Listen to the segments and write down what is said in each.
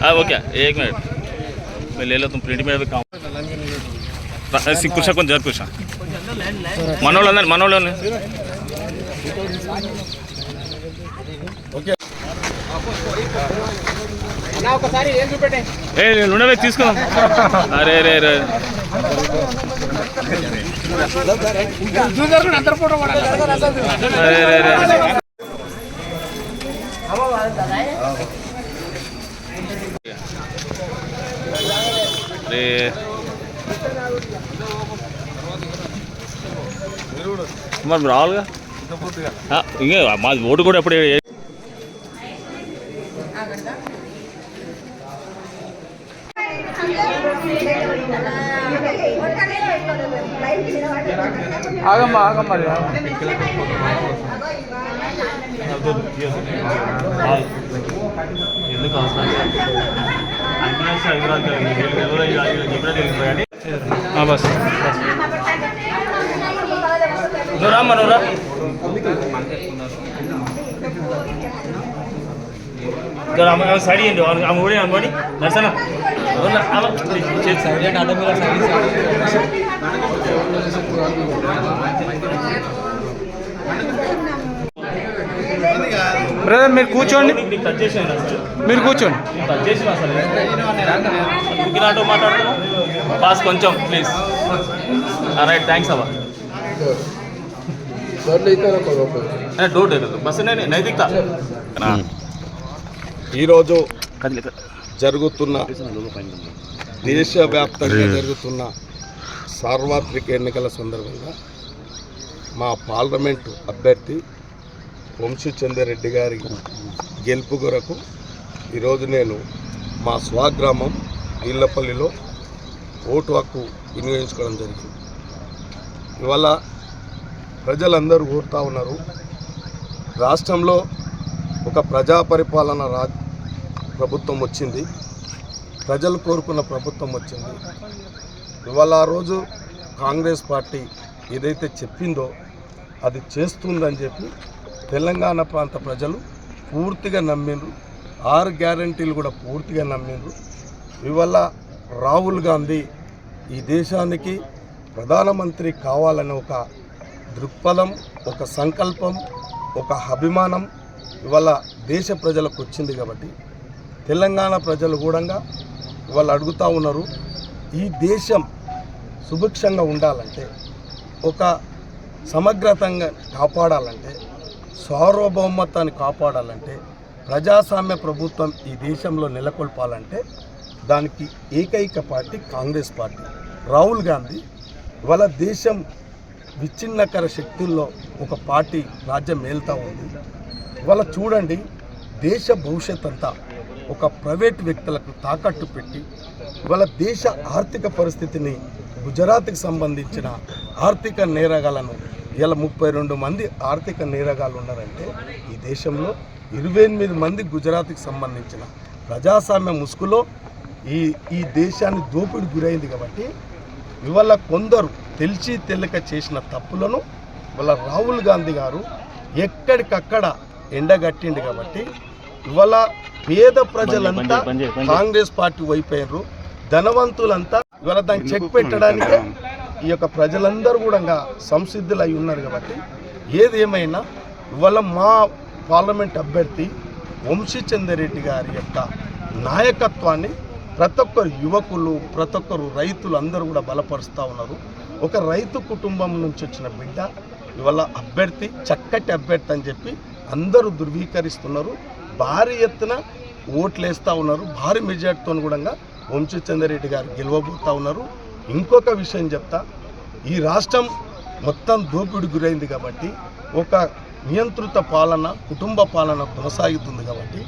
हाँ वो क्या एक मिनट मैं ले लेता हूँ प्रिंट में अभी काम कुछ కొంచెం జరుపు కుష మనోళ్ళు అన్నారు మనోళ్ళు ఏ ఉండవే తీసుకుందాం అరే రే రే అరే రే రే రే మరి రావాలిగా? ఇంకే మాది ఓటు కూడా ఎప్పుడు నువ్వు రామ్మా నువ్వు రా ఆమె ఆమె సైడ్ ఇవ్వండి ఆమె కూడా అనుకోండి. నర్సన బ్రదర్ మీరు కూర్చోండి. మీరు కూర్చోండి. ఊకినాటో మాట్లాడుతున్నావు బాస్ కొంచెం ప్లీజ్ రైట్ థ్యాంక్స్ అవ్వ. డోర్ నైతికత? ఈరోజు జరుగుతున్న దేశవ్యాప్తంగా జరుగుతున్న సార్వత్రిక ఎన్నికల సందర్భంగా మా పార్లమెంటు అభ్యర్థి వంశీచంద్రెడ్డి గారి గెలుపు కొరకు ఈరోజు నేను మా స్వగ్రామం ఇళ్ళపల్లిలో ఓటు హక్కు వినియోగించుకోవడం జరిగింది. ఇవాళ ప్రజలందరూ కోరుతా ఉన్నారు. రాష్ట్రంలో ఒక ప్రజా పరిపాలన రా ప్రభుత్వం వచ్చింది. ప్రజలు కోరుకున్న ప్రభుత్వం వచ్చింది. ఇవాళ ఆ రోజు కాంగ్రెస్ పార్టీ ఏదైతే చెప్పిందో అది చేస్తుందని చెప్పి తెలంగాణ ప్రాంత ప్రజలు పూర్తిగా నమ్మిండ్రు. ఆరు గ్యారంటీలు కూడా పూర్తిగా నమ్మిండ్రు. ఇవాళ రాహుల్ గాంధీ ఈ దేశానికి ప్రధానమంత్రి కావాలనే ఒక దృక్పథం ఒక సంకల్పం ఒక అభిమానం ఇవాళ దేశ ప్రజలకు వచ్చింది కాబట్టి తెలంగాణ ప్రజలు కూడా ఇవాళ అడుగుతూ ఉన్నారు ఈ దేశం సుభిక్షంగా ఉండాలంటే ఒక సమగ్రతంగా కాపాడాలంటే సార్వభౌమత్వాన్ని కాపాడాలంటే ప్రజాస్వామ్య ప్రభుత్వం ఈ దేశంలో నెలకొల్పాలంటే దానికి ఏకైక పార్టీ కాంగ్రెస్ పార్టీ. రాహుల్ గాంధీ ఇవాళ దేశం విచ్ఛిన్నకర శక్తుల్లో ఒక పార్టీ రాజ్యం మేలుతా ఉంది. ఇవాళ చూడండి దేశ భవిష్యత్ అంతా ఒక ప్రైవేట్ వ్యక్తులకు తాకట్టు పెట్టి ఇవాళ దేశ ఆర్థిక పరిస్థితిని గుజరాత్కి సంబంధించిన ఆర్థిక నేరగాలను ఇలా ముప్పై రెండు మంది ఆర్థిక నేరగాలు ఉన్నారంటే ఈ దేశంలో ఇరవై ఎనిమిది మంది గుజరాత్కి సంబంధించిన ప్రజాస్వామ్య ముసుగులో ఈ ఈ దేశాన్ని దోపిడి గురైంది కాబట్టి ఇవాళ కొందరు తెలిసి తెలియక చేసిన తప్పులను ఇవాళ రాహుల్ గాంధీ గారు ఎక్కడికక్కడ ఎండగట్టిండు కాబట్టి ఇవాళ పేద ప్రజలంతా కాంగ్రెస్ పార్టీ వైపోయారు ధనవంతులంతా ఇవాళ దాన్ని చెక్ పెట్టడానికి ఈ యొక్క ప్రజలందరూ కూడా సంసిద్ధులు అయి ఉన్నారు కాబట్టి ఏది ఏమైనా ఇవాళ మా పార్లమెంట్ అభ్యర్థి వంశీచంద్రెడ్డి గారి యొక్క నాయకత్వాన్ని ప్రతి ఒక్కరు యువకులు ప్రతి ఒక్కరు రైతులు అందరూ కూడా బలపరుస్తూ ఉన్నారు. ఒక రైతు కుటుంబం నుంచి వచ్చిన బిడ్డ ఇవాళ అభ్యర్థి చక్కటి అభ్యర్థి అని చెప్పి అందరూ ధృవీకరిస్తున్నారు. భారీ ఎత్తున ఓట్లు వేస్తూ ఉన్నారు. భారీ మెజార్టీతో కూడా వంశీచంద్రెడ్డి గారు గెలవబోతూ ఉన్నారు. ఇంకొక విషయం చెప్తా. ఈ రాష్ట్రం మొత్తం దోపిడి గురైంది కాబట్టి ఒక నియంత్రిత పాలన కుటుంబ పాలన కొనసాగుతుంది కాబట్టి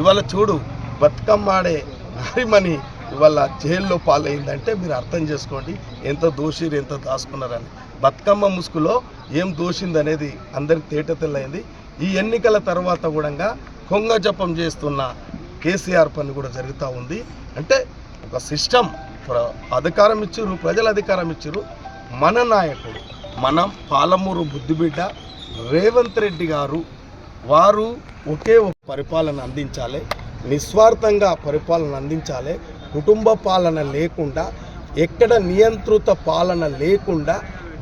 ఇవాళ చూడు బతుకమ్మ ఆడే నారిమణి ఇవాళ జైల్లో పాలైందంటే మీరు అర్థం చేసుకోండి ఎంత దోషిరు ఎంత దాచుకున్నారని బతుకమ్మ ముసుగులో ఏం దోషింది అనేది అందరికి తేట తెల్లైంది ఈ ఎన్నికల తర్వాత కూడా కొంగ జపం చేస్తున్న కేసీఆర్ పని కూడా జరుగుతూ ఉంది. అంటే ఒక సిస్టమ్ అధికారం ఇచ్చారు ప్రజలు అధికారం ఇచ్చారు మన నాయకుడు మన పాలమూరు బుద్ధిబిడ్డ రేవంత్ రెడ్డి గారు వారు ఒకే ఒక పరిపాలన అందించాలి నిస్వార్థంగా పరిపాలన అందించాలి కుటుంబ పాలన లేకుండా ఎక్కడ నియంత్రిత పాలన లేకుండా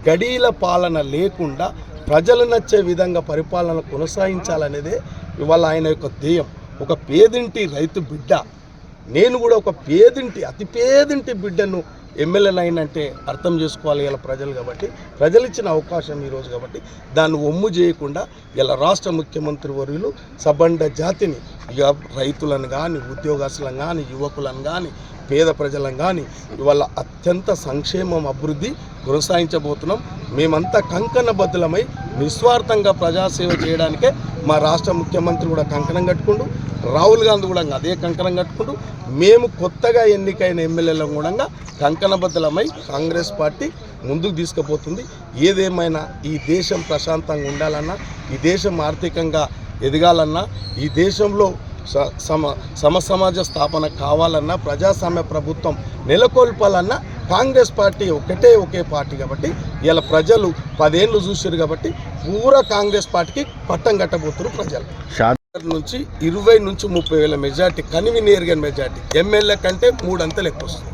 గడీల పాలన లేకుండా ప్రజలు నచ్చే విధంగా పరిపాలన కొనసాగించాలనేదే ఇవాళ ఆయన యొక్క ధ్యేయం. ఒక పేదింటి రైతు బిడ్డ నేను కూడా ఒక పేదింటి అతి పేదింటి బిడ్డను ఎమ్మెల్యేనైనంటే అర్థం చేసుకోవాలి ఇలా ప్రజలు కాబట్టి ప్రజలు ఇచ్చిన అవకాశం ఈరోజు కాబట్టి దాన్ని ఒమ్ము చేయకుండా ఇలా రాష్ట్ర ముఖ్యమంత్రి వర్యులు సబండ జాతిని ఇక రైతులను కానీ ఉద్యోగస్తులను కానీ యువకులను కానీ పేద ప్రజలను కానీ ఇవాళ అత్యంత సంక్షేమం అభివృద్ధి కొనసాగించబోతున్నాం. మేమంతా కంకణబద్ధులమై నిస్వార్థంగా ప్రజాసేవ చేయడానికే మా రాష్ట్ర ముఖ్యమంత్రి కూడా కంకణం కట్టుకుంటూ రాహుల్ గాంధీ కూడా అదే కంకణం కట్టుకుంటూ మేము కొత్తగా ఎన్నికైన ఎమ్మెల్యేల కూడా కంకణబద్ధలమై కాంగ్రెస్ పార్టీ ముందుకు తీసుకుపోతుంది. ఏదేమైనా ఈ దేశం ప్రశాంతంగా ఉండాలన్నా ఈ దేశం ఆర్థికంగా ఎదగాలన్నా ఈ దేశంలో స- సమ సమసమాజ స్థాపన కావాలన్నా ప్రజాస్వామ్య ప్రభుత్వం నెలకొల్పాలన్నా కాంగ్రెస్ పార్టీ ఒకటే ఒకే పార్టీ కాబట్టి ఇలా ప్రజలు పదేళ్ళు చూసారు కాబట్టి పూరా కాంగ్రెస్ పార్టీకి పట్టం కట్టబోతున్నారు ప్రజలు. నుంచి ఇరవై నుంచి ముప్పై వేల మెజార్టీ కనివి నేరుగా మెజార్టీ. ఎమ్మెల్యే కంటే మూడంతలు ఎక్కువ వస్తుంది.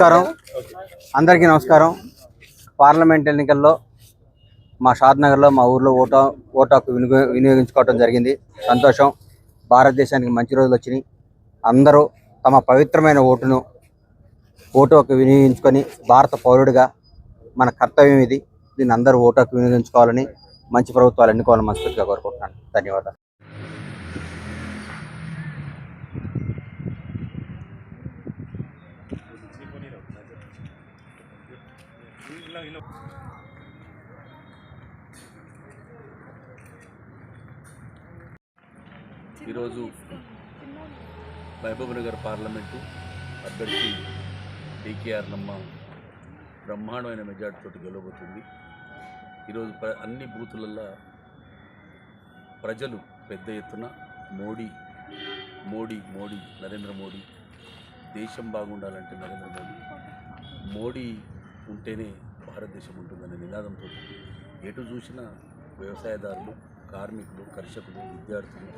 నమస్కారం. అందరికీ నమస్కారం. పార్లమెంట్ ఎన్నికల్లో మా షాద్నగర్లో మా ఊర్లో ఓటా ఓటు హక్కు వినియో వినియోగించుకోవడం జరిగింది. సంతోషం. భారతదేశానికి మంచి రోజులు వచ్చినాయి. అందరూ తమ పవిత్రమైన ఓటును ఓటుకు వినియోగించుకొని భారత పౌరుడిగా మన కర్తవ్యం ఇది. దీన్ని అందరూ ఓటుకు వినియోగించుకోవాలని మంచి ప్రభుత్వాలు ఎన్నుకోవాలని మనస్ఫూర్తిగా కోరుకుంటున్నాను. ధన్యవాదాలు. ఈరోజు మహబూబ్నగర్ పార్లమెంటు అభ్యర్థి డికేఆర్ నమ్మ బ్రహ్మాండమైన మెజార్టీతో గెలవబోతుంది. ఈరోజు ప్ర అన్ని బూతులల్లో ప్రజలు పెద్ద ఎత్తున మోడీ మోడీ మోడీ నరేంద్ర మోడీ దేశం బాగుండాలంటే నరేంద్ర మోడీ మోడీ ఉంటేనే భారతదేశం ఉంటుందనే నినాదంతో ఎటు చూసినా వ్యవసాయదారులు కార్మికులు కర్షకులు విద్యార్థులు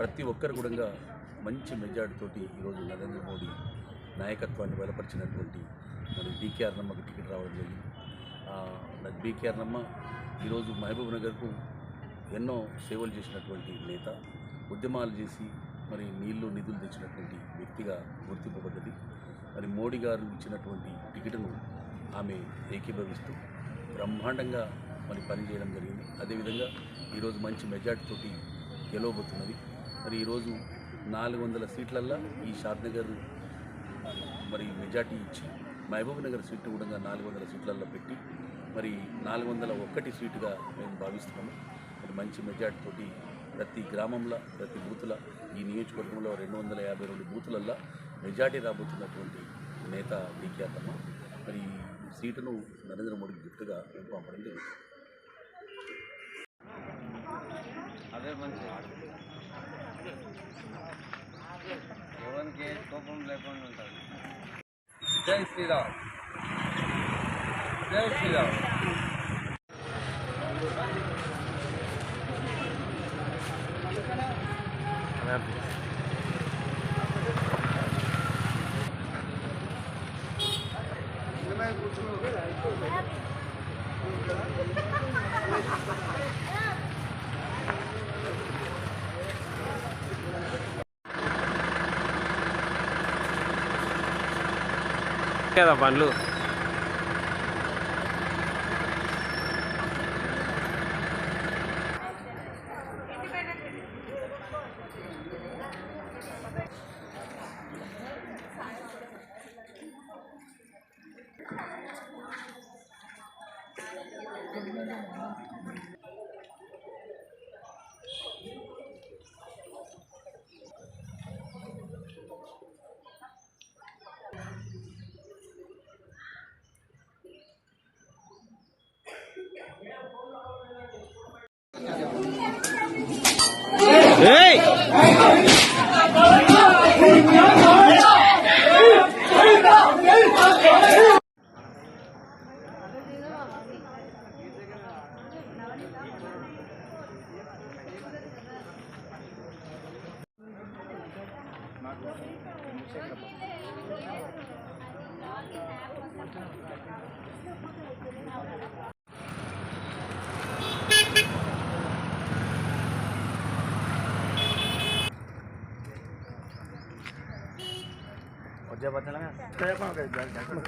ప్రతి ఒక్కరు కూడా మంచి మెజార్టీతోటి ఈరోజు నరేంద్ర మోడీ నాయకత్వాన్ని బలపరిచినటువంటి మరి బీకేఆర్ నమ్మకు టికెట్ రావడం జరిగింది. బీకేఆర్ నమ్మ ఈరోజు మహబూబ్ నగర్కు ఎన్నో సేవలు చేసినటువంటి నేత ఉద్యమాలు చేసి మరి నీళ్ళు నిధులు తెచ్చినటువంటి వ్యక్తిగా గుర్తింపబడ్డది. మరి మోడీ గారు ఇచ్చినటువంటి టికెట్ను ఆమె ఏకీభవిస్తూ బ్రహ్మాండంగా మరి పనిచేయడం జరిగింది. అదేవిధంగా ఈరోజు మంచి మెజార్టీతోటి గెలవబోతున్నది. మరి ఈరోజు నాలుగు వందల సీట్లల్లో ఈ షాద్నగర్ మరి మెజార్టీ ఇచ్చి మహబూబ్ నగర్ సీట్ కూడా నాలుగు వందల సీట్లలో పెట్టి మరి నాలుగు వందల ఒక్కటి సీటుగా మేము భావిస్తున్నాము. మరి మంచి మెజార్టీతోటి ప్రతి గ్రామంలో ప్రతి బూతుల ఈ నియోజకవర్గంలో రెండు వందల యాభై రెండు బూతులల్లో మెజార్టీ రాబోతున్నటువంటి నేత డీకే అత్తమ్మ. మరి ఈ సీటును నరేంద్ర మోడీకి గిఫ్ట్గా మేము పంపడం జరుగుతుంది. ఎవరికి కోపం లేకుండా ఉంటుంది జై శ్రీరామ్ జై శ్రీరామ్ కూర్చున్నావు కదా బండ్లు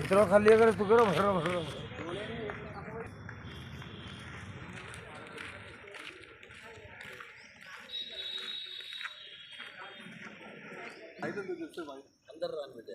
इतना खाली अगर तू करो भर भर अंदर बेटे।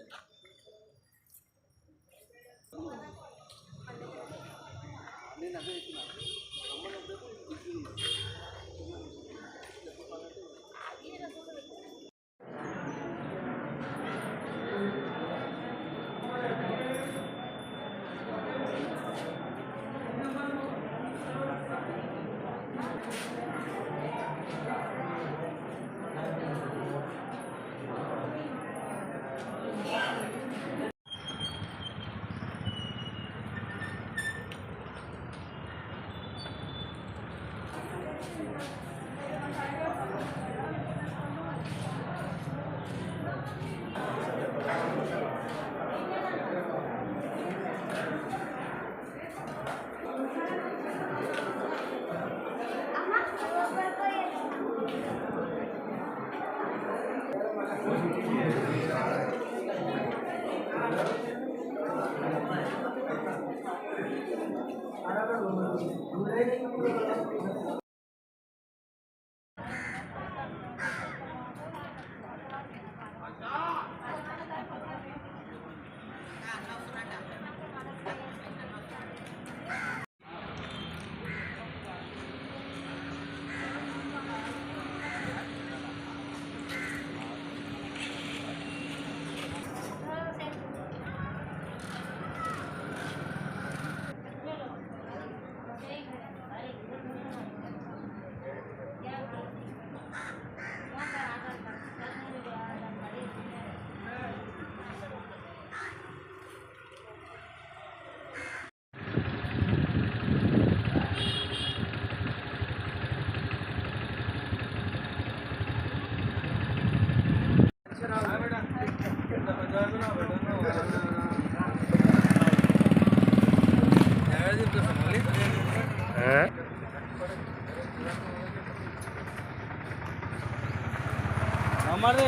અમારે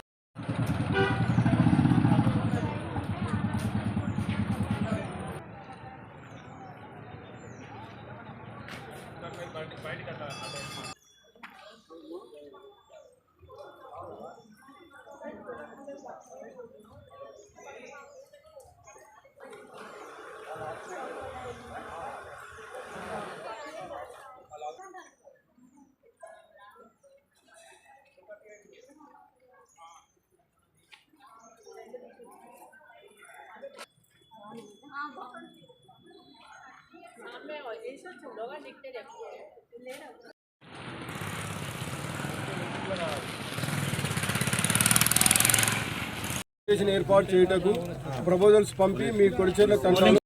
ఏర్పాటు చేయుటకు ప్రపోజల్స్ పంపి మీ కొడిచేర్ల తండ్రి